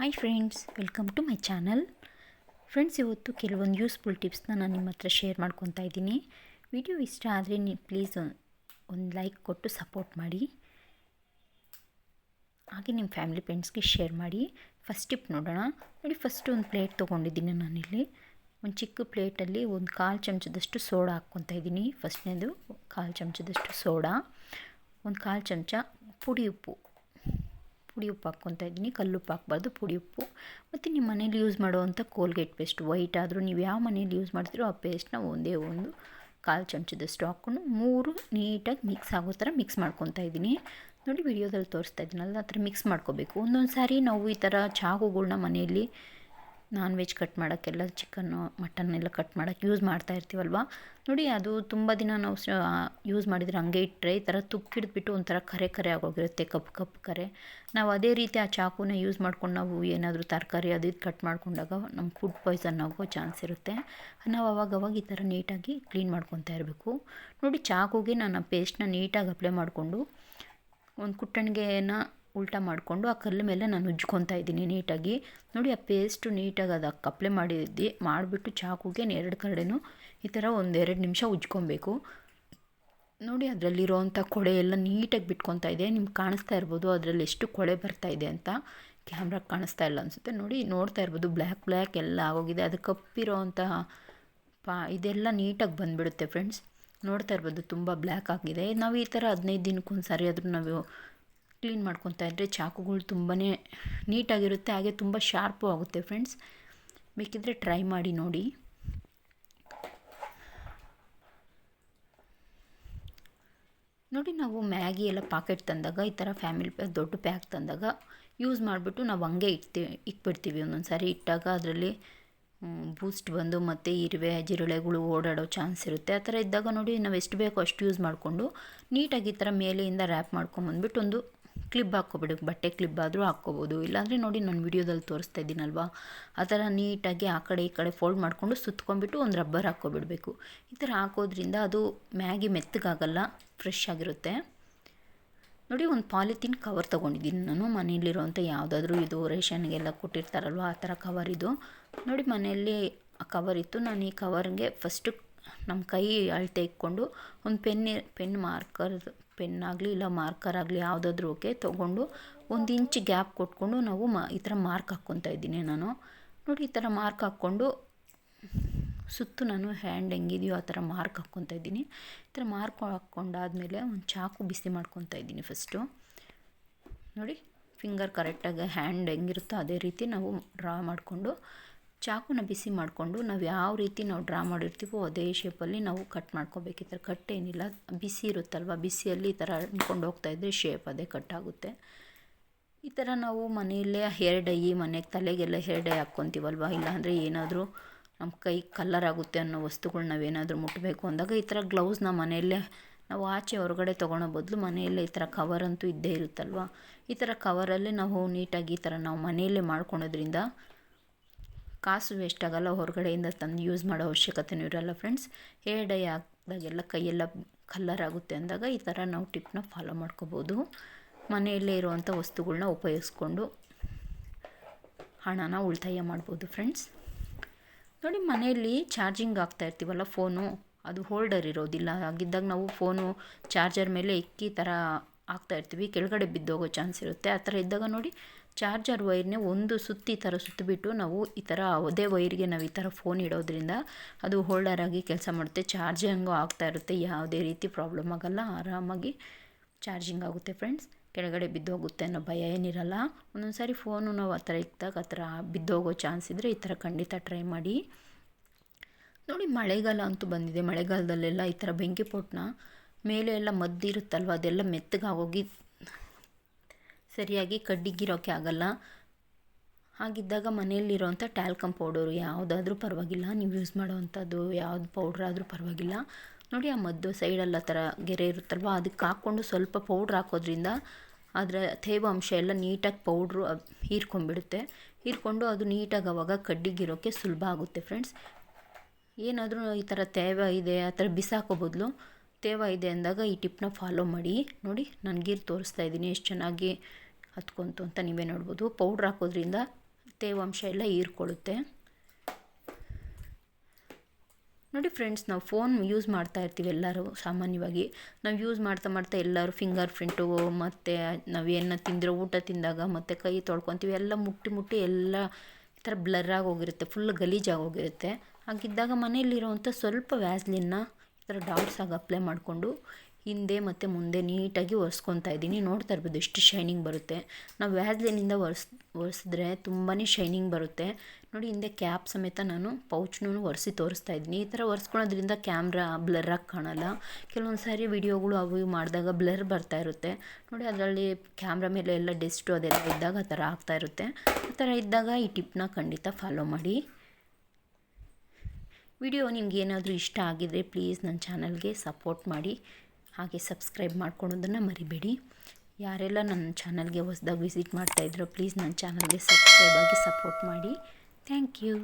Hi friends welcome to my channel friends ಇವತ್ತು ಕೆಲವೊಂದು useful ಟಿಪ್ಸ್ನ ನಾನು ನಿಮ್ಮ ಹತ್ರ ಶೇರ್ ಮಾಡ್ಕೊತಾ ಇದ್ದೀನಿ. ವಿಡಿಯೋ ಇಷ್ಟ ಆದರೆ ನೀವು ಪ್ಲೀಸ್ ಒಂದು ಲೈಕ್ ಕೊಟ್ಟು ಸಪೋರ್ಟ್ ಮಾಡಿ. ಹಾಗೆ ನಿಮ್ಮ ಫ್ಯಾಮಿಲಿ ಫ್ರೆಂಡ್ಸ್ಗೆ ಶೇರ್ ಮಾಡಿ. ಫಸ್ಟ್ ಟಿಪ್ ನೋಡೋಣ. ನೋಡಿ ಫಸ್ಟ್ ಒಂದು ಪ್ಲೇಟ್ ತೊಗೊಂಡಿದ್ದೀನಿ ನಾನಿಲ್ಲಿ. ಒಂದು ಚಿಕ್ಕ ಪ್ಲೇಟಲ್ಲಿ ಒಂದು ಕಾಲು ಚಮಚದಷ್ಟು ಸೋಡಾ ಹಾಕ್ಕೊತಾ ಇದ್ದೀನಿ. ಫಸ್ಟ್ನೇದು ಕಾಲು ಚಮಚದಷ್ಟು ಸೋಡಾ. ಒಂದು ಕಾಲು ಚಮಚ ಪುಡಿ ಉಪ್ಪು. ಪುಡಿ ಉಪ್ಪು ಹಾಕ್ಕೊತಾ ಇದ್ದೀನಿ. ಕಲ್ಲುಪ್ಪು ಹಾಕ್ಬಾರ್ದು, ಪುಡಿ ಉಪ್ಪು. ಮತ್ತು ನಿಮ್ಮ ಮನೇಲಿ ಯೂಸ್ ಮಾಡುವಂಥ ಕೋಲ್ಗೇಟ್ ಪೇಸ್ಟ್ ವೈಟ್ ಆದರೂ ನೀವು ಯಾವ ಮನೇಲಿ ಯೂಸ್ ಮಾಡ್ತೀರೋ ಆ ಪೇಸ್ಟ್ನ ಒಂದೇ ಒಂದು ಕಾಲು ಚಮಚದಷ್ಟು ಹಾಕ್ಕೊಂಡು ಮೂರು ನೀಟಾಗಿ ಮಿಕ್ಸ್ ಆಗೋ ಥರ ಮಿಕ್ಸ್ ಮಾಡ್ಕೊತಾ ಇದ್ದೀನಿ. ನೋಡಿ ವಿಡಿಯೋದಲ್ಲಿ ತೋರಿಸ್ತಾ ಇದ್ದೀನಲ್ಲ ಆ ಥರ ಮಿಕ್ಸ್ ಮಾಡ್ಕೋಬೇಕು. ಒಂದೊಂದು ಸಾರಿ ನಾವು ಈ ಥರ ಚಾಕುಗಳನ್ನ ಮನೆಯಲ್ಲಿ ನಾನ್ ವೆಜ್ ಕಟ್ ಮಾಡೋಕ್ಕೆಲ್ಲ ಚಿಕನ್ನು ಮಟನ್ ಎಲ್ಲ ಕಟ್ ಮಾಡೋಕ್ಕೆ ಯೂಸ್ ಮಾಡ್ತಾ ಇರ್ತೀವಲ್ವ? ನೋಡಿ, ಅದು ತುಂಬ ದಿನ ನಾವು ಯೂಸ್ ಮಾಡಿದರೆ ಹಂಗೆ ಇಟ್ಟರೆ ಈ ಥರ ತುಕ್ಕಿಡ್ಬಿಟ್ಟು ಒಂಥರ ಕರೆ ಕರೆ ಆಗೋಗಿರುತ್ತೆ ಕಪ್ಪು ಕಪ್ಪು ಕರೆ. ನಾವು ಅದೇ ರೀತಿ ಆ ಚಾಕುನ ಯೂಸ್ ಮಾಡ್ಕೊಂಡು ನಾವು ಏನಾದರೂ ತರಕಾರಿ ಅದು ಇದು ಕಟ್ ಮಾಡ್ಕೊಂಡಾಗ ನಮ್ಮ ಫುಡ್ ಪಾಯ್ಸನ್ ಆಗೋ ಚಾನ್ಸ್ ಇರುತ್ತೆ. ನಾವು ಅವಾಗ ಅವಾಗ ಈ ಥರ ನೀಟಾಗಿ ಕ್ಲೀನ್ ಮಾಡ್ಕೊತಾ ಇರಬೇಕು. ನೋಡಿ, ಚಾಕುಗೆ ನಾನು ಆ ಪೇಸ್ಟ್ನ ನೀಟಾಗಿ ಅಪ್ಲೈ ಮಾಡಿಕೊಂಡು ಒಂದು ಕುಟ್ಟಣಿಗೆನ ಉಲ್ಟಾ ಮಾಡಿಕೊಂಡು ಆ ಕಲ್ಲು ಮೇಲೆ ನಾನು ಉಜ್ಕೊತಾ ಇದ್ದೀನಿ ನೀಟಾಗಿ. ನೋಡಿ ಆ ಪೇಸ್ಟು ನೀಟಾಗಿ ಅದಕ್ಕೆ ಅಪ್ಲೈ ಮಾಡಿದ್ದು, ಮಾಡಿಬಿಟ್ಟು ಚಾಕುಗೆ ಎರಡು ಕಡೆನೂ ಈ ಥರ ಒಂದೆರಡು ನಿಮಿಷ ಉಜ್ಕೊಬೇಕು. ನೋಡಿ ಅದರಲ್ಲಿರೋವಂಥ ಕೊಳೆ ಎಲ್ಲ ನೀಟಾಗಿ ಬಿಟ್ಕೊತಾ ಇದೆ. ನಿಮ್ಗೆ ಕಾಣಿಸ್ತಾ ಇರ್ಬೋದು ಅದರಲ್ಲಿ ಎಷ್ಟು ಕೊಳೆ ಬರ್ತಾ ಇದೆ ಅಂತ. ಕ್ಯಾಮ್ರಾಗೆ ಕಾಣಿಸ್ತಾ ಇಲ್ಲ ಅನಿಸುತ್ತೆ. ನೋಡಿ ನೋಡ್ತಾ ಇರ್ಬೋದು ಬ್ಲ್ಯಾಕ್ ಬ್ಲ್ಯಾಕ್ ಎಲ್ಲ ಆಗೋಗಿದೆ. ಅದು ಕಪ್ಪಿರೋವಂತಹ ಪಾ ಇದೆಲ್ಲ ನೀಟಾಗಿ ಬಂದುಬಿಡುತ್ತೆ ಫ್ರೆಂಡ್ಸ್. ನೋಡ್ತಾ ಇರ್ಬೋದು ತುಂಬ ಬ್ಲ್ಯಾಕ್ ಆಗಿದೆ. ನಾವು ಈ ಥರ ಹದಿನೈದು ದಿನಕ್ಕೊಂದು ಸಾರಿ ಆದರೂ ನಾವು ಕ್ಲೀನ್ ಮಾಡ್ಕೊತಾ ಇದ್ದರೆ ಚಾಕುಗಳು ತುಂಬಾ ನೀಟಾಗಿರುತ್ತೆ, ಹಾಗೆ ತುಂಬ ಶಾರ್ಪು ಆಗುತ್ತೆ ಫ್ರೆಂಡ್ಸ್. ಬೇಕಿದ್ದರೆ ಟ್ರೈ ಮಾಡಿ ನೋಡಿ. ನೋಡಿ ನಾವು ಮ್ಯಾಗಿ ಎಲ್ಲ ಪಾಕೆಟ್ ತಂದಾಗ, ಈ ಥರ ಫ್ಯಾಮಿಲಿ ಪ್ಯಾಕ್ ದೊಡ್ಡ ಪ್ಯಾಕ್ ತಂದಾಗ ಯೂಸ್ ಮಾಡಿಬಿಟ್ಟು ನಾವು ಹಂಗೆ ಇಡ್ತೀವಿ ಇಕ್ಬಿಡ್ತೀವಿ ಒಂದೊಂದು ಸಾರಿ. ಇಟ್ಟಾಗ ಅದರಲ್ಲಿ ಬೂಸ್ಟ್ ಬಂದು ಮತ್ತು ಇರುವೆ ಜಿರಳೆಗಳು ಓಡಾಡೋ ಚಾನ್ಸ್ ಇರುತ್ತೆ. ಆ ಥರ ಇದ್ದಾಗ ನೋಡಿ ನಾವು ಎಷ್ಟು ಬೇಕೋ ಅಷ್ಟು ಯೂಸ್ ಮಾಡಿಕೊಂಡು ನೀಟಾಗಿ ಈ ಥರ ಮೇಲೆಯಿಂದ ರ್ಯಾಪ್ ಮಾಡ್ಕೊಂಬಂದ್ಬಿಟ್ಟು ಒಂದು ಕ್ಲಿಪ್ ಹಾಕ್ಕೊಬಿಡು, ಬಟ್ಟೆ ಕ್ಲಿಪ್ ಆದರೂ ಹಾಕ್ಕೋಬೋದು. ಇಲ್ಲಾಂದರೆ ನೋಡಿ ನಾನು ವೀಡಿಯೋದಲ್ಲಿ ತೋರಿಸ್ತಾ ಇದ್ದೀನಲ್ವಾ? ಆ ಥರ ನೀಟಾಗಿ ಆ ಕಡೆ ಈ ಕಡೆ ಫೋಲ್ಡ್ ಮಾಡಿಕೊಂಡು ಸುತ್ಕೊಂಡ್ಬಿಟ್ಟು ಒಂದು ರಬ್ಬರ್ ಹಾಕ್ಕೊಬಿಡಬೇಕು. ಈ ಥರ ಹಾಕೋದ್ರಿಂದ ಅದು ಮ್ಯಾಗಿ ಮೆತ್ತಗಾಗಲ್ಲ ಫ್ರೆಶ್ ಆಗಿರುತ್ತೆ. ನೋಡಿ ಒಂದು ಪಾಲಿಥೀನ್ ಕವರ್ ತೊಗೊಂಡಿದ್ದೀನಿ ನಾನು. ಮನೆಯಲ್ಲಿರುವಂಥ ಯಾವುದಾದ್ರೂ ಇದು ರೇಷನ್ಗೆಲ್ಲ ಕೊಟ್ಟಿರ್ತಾರಲ್ವ, ಆ ಥರ ಕವರ್ ಇದು. ನೋಡಿ ಮನೆಯಲ್ಲಿ ಆ ಕವರ್ ಇತ್ತು. ನಾನು ಈ ಕವರ್ಗೆ ಫಸ್ಟು ನಮ್ಮ ಕೈ ಅಳತೆ ಇಕ್ಕೊಂಡು ಒಂದು ಪೆನ್ ಪೆನ್ ಮಾರ್ಕರ್, ಪೆನ್ ಆಗಲಿ ಇಲ್ಲ ಮಾರ್ಕರ್ ಆಗಲಿ ಯಾವುದಾದ್ರೂ ಓಕೆ ತೊಗೊಂಡು ಒಂದು ಇಂಚ್ ಗ್ಯಾಪ್ ಕೊಟ್ಕೊಂಡು ನಾವು ಮ, ಈ ಥರ ಮಾರ್ಕ್ ಹಾಕ್ಕೊತಾ ಇದ್ದೀನಿ ನಾನು. ನೋಡಿ, ಈ ಥರ ಮಾರ್ಕ್ ಹಾಕ್ಕೊಂಡು ಸುತ್ತು ನಾನು ಹ್ಯಾಂಡ್ ಹೆಂಗಿದೆಯೋ ಆ ಥರ ಮಾರ್ಕ್ ಹಾಕ್ಕೊತಾ ಇದ್ದೀನಿ. ಈ ಥರ ಮಾರ್ಕ್ ಹಾಕ್ಕೊಂಡಾದಮೇಲೆ ಒಂದು ಚಾಕು ಬಿಸಿ ಮಾಡ್ಕೊತಾ ಇದ್ದೀನಿ ಫಸ್ಟು. ನೋಡಿ, ಫಿಂಗರ್ ಕರೆಕ್ಟಾಗಿ ಹ್ಯಾಂಡ್ ಹೆಂಗಿರುತ್ತೋ ಅದೇ ರೀತಿ ನಾವು ಡ್ರಾ ಮಾಡಿಕೊಂಡು ಚಾಕುನ ಬಿಸಿ ಮಾಡಿಕೊಂಡು ನಾವು ಯಾವ ರೀತಿ ನಾವು ಡ್ರಾ ಮಾಡಿರ್ತೀವೋ ಅದೇ ಶೇಪಲ್ಲಿ ನಾವು ಕಟ್ ಮಾಡ್ಕೋಬೇಕು ಕಟ್ ಏನಿಲ್ಲ, ಬಿಸಿ ಇರುತ್ತಲ್ವ? ಬಿಸಿಯಲ್ಲಿ ಈ ಥರ ಅಂದ್ಕೊಂಡು ಹೋಗ್ತಾಯಿದ್ರೆ ಶೇಪ್ ಅದೇ ಕಟ್ ಆಗುತ್ತೆ. ಈ ಥರ ನಾವು ಮನೆಯಲ್ಲೇ ಹೇರ್ ಡೈ ಮನೆಗೆ ತಲೆಗೆಲ್ಲ ಹೇರ್ ಡೈ ಹಾಕ್ಕೊತೀವಲ್ವ? ಇಲ್ಲಾಂದರೆ ಏನಾದರೂ ನಮ್ಮ ಕೈ ಕಲ್ಲರ್ ಆಗುತ್ತೆ ಅನ್ನೋ ವಸ್ತುಗಳು ನಾವೇನಾದರೂ ಮುಟ್ಟಬೇಕು ಅಂದಾಗ ಈ ಥರ ಗ್ಲೌಸ್ನ ಮನೆಯಲ್ಲೇ ನಾವು ಆಚೆ ಹೊರಗಡೆ ತೊಗೊಳೋ ಬದಲು ಮನೆಯಲ್ಲೇ ಈ ಥರ ಕವರ್ ಅಂತೂ ಇದ್ದೇ ಇರುತ್ತಲ್ವ? ಈ ಥರ ಕವರಲ್ಲೇ ನಾವು ನೀಟಾಗಿ ಈ ಥರ ನಾವು ಮನೆಯಲ್ಲೇ ಮಾಡ್ಕೊಳೋದ್ರಿಂದ ಕಾಸು ವೇಸ್ಟ್ ಆಗೋಲ್ಲ, ಹೊರಗಡೆಯಿಂದ ತಂದು ಯೂಸ್ ಮಾಡೋ ಅವಶ್ಯಕತೆಯೂ ಇರೋಲ್ಲ ಫ್ರೆಂಡ್ಸ್ ಹೇರ್ ಡೈ ಹಾಕಿದಾಗೆಲ್ಲ ಕೈಯೆಲ್ಲ ಕಲ್ಲರ್ ಆಗುತ್ತೆ ಅಂದಾಗ ಈ ಥರ ನಾವು ಟಿಪ್ನ ಫಾಲೋ ಮಾಡ್ಕೋಬೋದು. ಮನೆಯಲ್ಲೇ ಇರುವಂಥ ವಸ್ತುಗಳನ್ನ ಉಪಯೋಗಿಸ್ಕೊಂಡು ಹಣನ ಉಳಿತಾಯ ಮಾಡ್ಬೋದು ಫ್ರೆಂಡ್ಸ್ ನೋಡಿ ಮನೆಯಲ್ಲಿ ಚಾರ್ಜಿಂಗ್ ಆಗ್ತಾ ಇರ್ತೀವಲ್ಲ ಫೋನು ಅದು ಹೋಲ್ಡರ್ ಇರೋದಿಲ್ಲ. ಹಾಗಿದ್ದಾಗ ನಾವು ಫೋನು ಚಾರ್ಜರ್ ಮೇಲೆ ಇಕ್ಕಿ ಥರ ಹಾಕ್ತಾ ಇರ್ತೀವಿ. ಕೆಳಗಡೆ ಬಿದ್ದೋಗೋ ಚಾನ್ಸ್ ಇರುತ್ತೆ. ಆ ಥರ ಇದ್ದಾಗ ನೋಡಿ ಚಾರ್ಜರ್ ವೈರ್ನೇ ಒಂದು ಸುತ್ತಿ ಥರ ಸುತ್ತಿಬಿಟ್ಟು ನಾವು ಈ ಥರ ಅದೇ ವೈರ್ಗೆ ನಾವು ಈ ಥರ ಫೋನ್ ಇಡೋದ್ರಿಂದ ಅದು ಹೋಲ್ಡರ್ ಆಗಿ ಕೆಲಸ ಮಾಡುತ್ತೆ. ಚಾರ್ಜಿಂಗು ಆಗ್ತಾ ಇರುತ್ತೆ. ಯಾವುದೇ ರೀತಿ ಪ್ರಾಬ್ಲಮ್ ಆಗೋಲ್ಲ. ಆರಾಮಾಗಿ ಚಾರ್ಜಿಂಗ್ ಆಗುತ್ತೆ ಫ್ರೆಂಡ್ಸ್. ಕೆಳಗಡೆ ಬಿದ್ದೋಗುತ್ತೆ ಅನ್ನೋ ಭಯ ಏನಿರಲ್ಲ. ಒಂದೊಂದು ಸಾರಿ ಫೋನು ನಾವು ಆ ಥರ ಇಕ್ದಾಗ ಆ ಥರ ಬಿದ್ದೋಗೋ ಚಾನ್ಸ್ ಇದ್ದರೆ ಈ ಥರ ಖಂಡಿತ ಟ್ರೈ ಮಾಡಿ. ನೋಡಿ ಮಳೆಗಾಲ ಅಂತೂ ಬಂದಿದೆ. ಮಳೆಗಾಲದಲ್ಲೆಲ್ಲ ಈ ಥರ ಬೆಂಕಿ ಪೊಟ್ಟನ ಮೇಲೆ ಎಲ್ಲ ಮದ್ದಿರುತ್ತಲ್ವ? ಅದೆಲ್ಲ ಮೆತ್ತಗಾಗೋಗಿ ಸರಿಯಾಗಿ ಕಡ್ಡಿಗಿರೋಕ್ಕೆ ಆಗಲ್ಲ. ಹಾಗಿದ್ದಾಗ ಮನೆಯಲ್ಲಿರೋವಂಥ ಟ್ಯಾಲ್ಕಮ್ ಪೌಡರು ಯಾವುದಾದ್ರೂ ಪರವಾಗಿಲ್ಲ. ನೀವು ಯೂಸ್ ಮಾಡೋವಂಥದ್ದು ಯಾವುದು ಪೌಡ್ರ್ ಆದರೂ ಪರವಾಗಿಲ್ಲ. ನೋಡಿ, ಆ ಮದ್ದು ಸೈಡಲ್ಲ ಥರ ಗೆರೆ ಇರುತ್ತಲ್ವ, ಅದಕ್ಕೆ ಹಾಕ್ಕೊಂಡು ಸ್ವಲ್ಪ ಪೌಡ್ರ್ ಹಾಕೋದ್ರಿಂದ ಅದರ ತೇವಾಂಶ ಎಲ್ಲ ನೀಟಾಗಿ ಪೌಡ್ರು ಹೀರ್ಕೊಂಡ್ಬಿಡುತ್ತೆ. ಹೀರ್ಕೊಂಡು ಅದು ನೀಟಾಗಿ ಅವಾಗ ಕಡ್ಡಿಗಿರೋಕ್ಕೆ ಸುಲಭ ಆಗುತ್ತೆ ಫ್ರೆಂಡ್ಸ್. ಏನಾದರೂ ಈ ಥರ ತೇವ ಇದೆ, ಆ ಥರ ಬಿಸಾಕೋ ಬದಲು ತೇವ ಇದೆ ಅಂದಾಗ ಈ ಟಿಪ್ನ ಫಾಲೋ ಮಾಡಿ. ನೋಡಿ, ನಾನು ಗೀರು ತೋರಿಸ್ತಾ ಇದ್ದೀನಿ ಎಷ್ಟು ಚೆನ್ನಾಗಿ ಹತ್ಕೊಂತು ಅಂತ ನೀವೇ ನೋಡ್ಬೋದು. ಪೌಡ್ರ್ ಹಾಕೋದ್ರಿಂದ ತೇವಾಂಶ ಎಲ್ಲ ಹೀರ್ಕೊಳ್ಳುತ್ತೆ. ನೋಡಿ ಫ್ರೆಂಡ್ಸ್ ನಾವು ಫೋನ್ ಯೂಸ್ ಮಾಡ್ತಾ ಇರ್ತೀವಿ ಎಲ್ಲರೂ ಸಾಮಾನ್ಯವಾಗಿ. ನಾವು ಯೂಸ್ ಮಾಡ್ತಾ ಮಾಡ್ತಾ ಎಲ್ಲರೂ ಫಿಂಗರ್ ಪ್ರಿಂಟು ಮತ್ತು ನಾವೇನು ತಿಂದಿರೋ ಊಟ ತಿಂದಾಗ, ಮತ್ತು ಕೈ ತೊಳ್ಕೊತೀವಿ, ಎಲ್ಲ ಮುಟ್ಟಿ ಮುಟ್ಟಿ ಎಲ್ಲ ಈ ಥರ ಬ್ಲರ್ ಹೋಗಿರುತ್ತೆ ಫುಲ್ ಗಲೀಜಾಗಿ ಹೋಗಿರುತ್ತೆ ಹಾಗಿದ್ದಾಗ ಮನೆಯಲ್ಲಿರೋವಂಥ ಸ್ವಲ್ಪ ವ್ಯಾಸ್ಲಿನ್ನ ಥರ ಆಗಿ ಅಪ್ಲೈ ಮಾಡಿಕೊಂಡು ಹಿಂದೆ ಮತ್ತು ಮುಂದೆ ನೀಟಾಗಿ ಒರೆಸ್ಕೊತಾ ಇದ್ದೀನಿ. ನೋಡ್ತಾ ಇರ್ಬೋದು ಎಷ್ಟು ಶೈನಿಂಗ್ ಬರುತ್ತೆ. ನಾವು ವ್ಯಾಸ್ಲಿನಿಂದ ಒರೆಸ್, ಒರೆಸಿದ್ರೆ ತುಂಬಾ ಶೈನಿಂಗ್ ಬರುತ್ತೆ. ನೋಡಿ ಹಿಂದೆ ಕ್ಯಾಪ್ ಸಮೇತ ನಾನು ಪೌಚ್ನೂ ಒರೆಸಿ ತೋರಿಸ್ತಾ ಇದ್ದೀನಿ. ಈ ಥರ ಒರೆಸ್ಕೊಳೋದ್ರಿಂದ ಕ್ಯಾಮ್ರಾ ಬ್ಲರಾಗಿ ಕಾಣಲ್ಲ. ಕೆಲವೊಂದು ಸಾರಿ ವಿಡಿಯೋಗಳು ಅವು ಇವು ಮಾಡಿದಾಗ ಬ್ಲರ್ ಬರ್ತಾ ಇರುತ್ತೆ. ನೋಡಿ ಅದರಲ್ಲಿ ಕ್ಯಾಮ್ರಾ ಮೇಲೆ ಎಲ್ಲ ಡೆಸ್ಟು ಅದೆಲ್ಲ ಇದ್ದಾಗ ಆ ಥರ ಆಗ್ತಾ ಇರುತ್ತೆ. ಆ ಥರ ಇದ್ದಾಗ ಈ ಟಿಪ್ನ ಖಂಡಿತ ಫಾಲೋ ಮಾಡಿ. ವಿಡಿಯೋ ನಿಮ್ಗೆ ಏನಾದರೂ ಇಷ್ಟ ಆಗಿದರೆ ಪ್ಲೀಸ್ ನನ್ನ ಚಾನಲ್ಗೆ ಸಪೋರ್ಟ್ ಮಾಡಿ. ಹಾಗೆ ಸಬ್ಸ್ಕ್ರೈಬ್ ಮಾಡ್ಕೊಳೋದನ್ನು ಮರಿಬೇಡಿ. ಯಾರೆಲ್ಲ ನನ್ನ ಚಾನಲ್ಗೆ ಹೊಸ್ದಾಗಿ ವಿಸಿಟ್ ಮಾಡ್ತಾಯಿದ್ರೋ ಪ್ಲೀಸ್ ನನ್ನ ಚಾನಲ್ಗೆ ಸಬ್ಸ್ಕ್ರೈಬ್ ಆಗಿ ಸಪೋರ್ಟ್ ಮಾಡಿ. Thank you